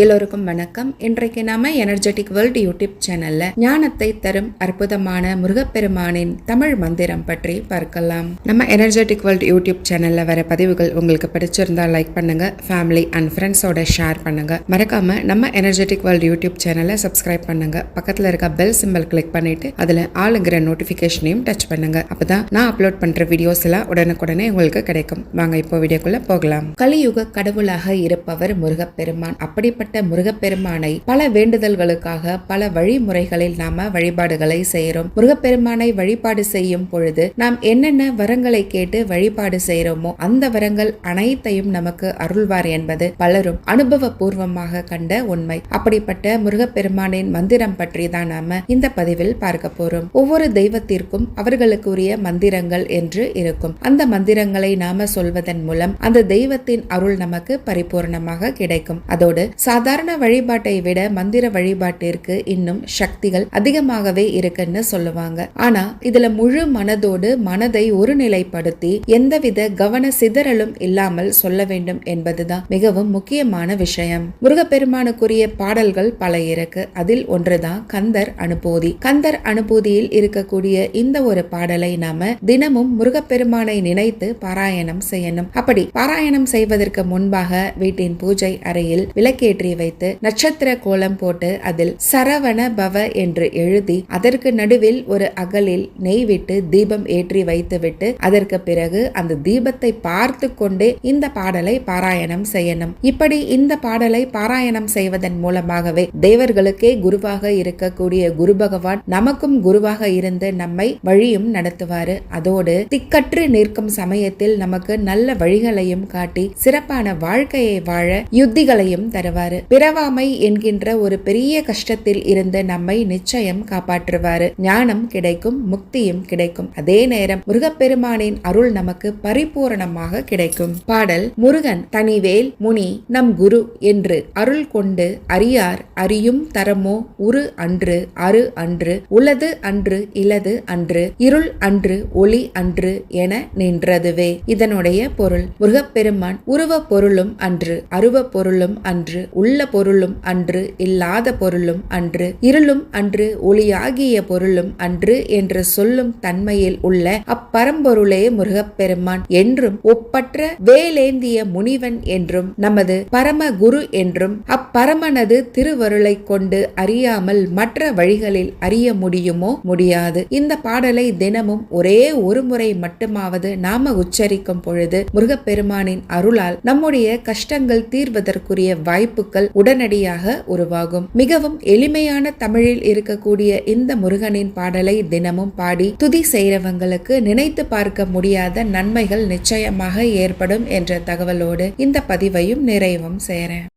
எல்லோருக்கும் வணக்கம். இன்றைக்கு நாம எனர்ஜெட்டிக் வேர்ல்ட் யூடியூப் சேனல்ல ஞானத்தை தரும் அற்புதமான முருகப்பெருமானின் தமிழ் மந்திரம் பற்றி பார்க்கலாம். நம்ம எனர்ஜெட்டிக் வேர்ல்ட் யூடியூப் சேனல்ல வர பதிவுகள் உங்களுக்கு பிடிச்சிருந்தா லைக் பண்ணுங்க. ஃபேமிலி அண்ட் ஃப்ரெண்ட்ஸோட ஷேர் பண்ணுங்க. மறக்காம நம்ம எனர்ஜெட்டிக் வேர்ல்ட் யூடியூப் சேனலை சப்ஸ்கிரைப் பண்ணுங்க. பக்கத்துல இருக்க பெல் சிம்பிள் கிளிக் பண்ணிட்டு அதுல ஆளுங்கிற நோட்டிபிகேஷனையும் டச் பண்ணுங்க. அப்பதான் நான் அப்லோட் பண்ற வீடியோஸ் எல்லாம் உடனுக்குடனே உங்களுக்கு கிடைக்கும். வாங்க இப்போ வீடியோக்குள்ள போகலாம். கலியுக கடவுளாக இருப்பவர் முருகப்பெருமான். அப்படிப்பட்ட முருகப்பெருமானை பல வேண்டுதல்களுக்காக பல வழிமுறைகளில் நாம வழிபாடுகளை செய்கிறோம் முருகப்பெருமானை வழிபாடு செய்யும் பொழுது நாம் என்னென்ன வரங்களை கேட்டு வழிபாடு செய்கிறோமோ அந்த வரங்கள் அனைத்தையும் நமக்கு அருள்வார் என்பது பலரும் அனுபவபூர்வமாக கண்ட உண்மை. அப்படிப்பட்ட முருகப்பெருமானின் மந்திரம் பற்றி தான் நாம இந்த பதிவில் பார்க்க போறோம். ஒவ்வொரு தெய்வத்திற்கும் அவர்களுக்குரிய மந்திரங்கள் என்று இருக்கும். அந்த மந்திரங்களை நாம சொல்வதன் மூலம் அந்த தெய்வத்தின் அருள் நமக்கு பரிபூர்ணமாக கிடைக்கும். அதோடு சாதாரண வழிபாட்டை விட மந்திர வழிபாட்டிற்கு இன்னும் சக்திகள் அதிகமாகவே இருக்குன்னு சொல்லுவாங்க. ஆனா இதுல முழு மனதோடு மனதை ஒருநிலைப்படுத்தி எந்தவித கவன சிதறலும் இல்லாமல் சொல்ல வேண்டும் என்பதுதான் மிகவும் முக்கியமான விஷயம். முருகப்பெருமானுக்குரிய பாடல்கள் பல இருக்கு. அதில் ஒன்றுதான் கந்தர் அனுபூதி. கந்தர் அனுபூதியில் இருக்கக்கூடிய இந்த ஒரு பாடலை நாம தினமும் முருகப்பெருமானை நினைத்து பாராயணம் செய்யணும். அப்படி பாராயணம் செய்வதற்கு முன்பாக வீட்டின் பூஜை அறையில் ஏற்றி வைத்து நட்சத்திர கோலம் போட்டு அதில் சரவண பவ என்று எழுதி அதற்கு நடுவில் ஒரு அகலில் நெய் விட்டு தீபம் ஏற்றி வைத்துவிட்டு அதற்கு பிறகு அந்த தீபத்தை பார்த்து கொண்டே இந்த பாடலை பாராயணம் செய்யணும். இப்படி இந்த பாடலை பாராயணம் செய்வதன் மூலமாகவே தேவர்களுக்கே குருவாக இருக்கக்கூடிய குரு பகவான் நமக்கும் குருவாக இருந்து நம்மை வழியும் நடத்துவாரு. அதோடு திக்கற்று நிற்கும் சமயத்தில் நமக்கு நல்ல வழிகளையும் காட்டி சிறப்பான வாழ்க்கையை வாழ யுத்திகளையும் தருவார். பிறவாமை என்கின்ற ஒரு பெரிய கஷ்டத்தில் இருந்து நம்மை நிச்சயம் காப்பாற்றுவாரு. ஞானம் கிடைக்கும் முக்தியும் கிடைக்கும். அதே நேரம் முருகப்பெருமானின் அருள் நமக்கு பரிபூரணமாக கிடைக்கும். பாடல் முருகன் தனிவேல் முனி நம் குரு என்று அருள் கொண்டு அறியார் அறியும் தரமோ உரு அன்று அரு அன்று உலது அன்று இலது அன்று இருள் அன்று ஒளி அன்று என நின்றதுவே. இதனுடைய பொருள் முருகப்பெருமான் உருவ பொருளும் அன்று அருவ பொருளும் அன்று உள்ள பொருளும் அன்று இல்லாத பொருளும் அன்று இருளும் அன்று ஒளியாகிய பொருளும் அன்று என்று சொல்லும் தன்மையில் உள்ள அப்பரம்பொருளே முருகப்பெருமான் என்றும் ஒப்பற்ற வேலேந்திய முனிவன் என்றும் நமது பரம குரு என்றும் அப்பரமனது திருவருளை கொண்டு அறியாமல் மற்ற வழிகளில் அறிய முடியுமோ முடியாது. இந்த பாடலை தினமும் ஒரே ஒரு முறை மட்டுமாவது நாம உச்சரிக்கும் பொழுது முருகப்பெருமானின் அருளால் நம்முடைய கஷ்டங்கள் தீர்வதற்குரிய வாய்ப்பு வாய்ப்புகள் உடனடியாக உருவாகும். மிகவும் எளிமையான தமிழில் இருக்கக்கூடிய இந்த முருகனின் பாடலை தினமும் பாடி துதி செய்கிறவங்களுக்கு நினைத்து பார்க்க முடியாத நன்மைகள் நிச்சயமாக ஏற்படும் என்ற தகவலோடு இந்த பதிவையும் நிறைவும் செய்கிறேன்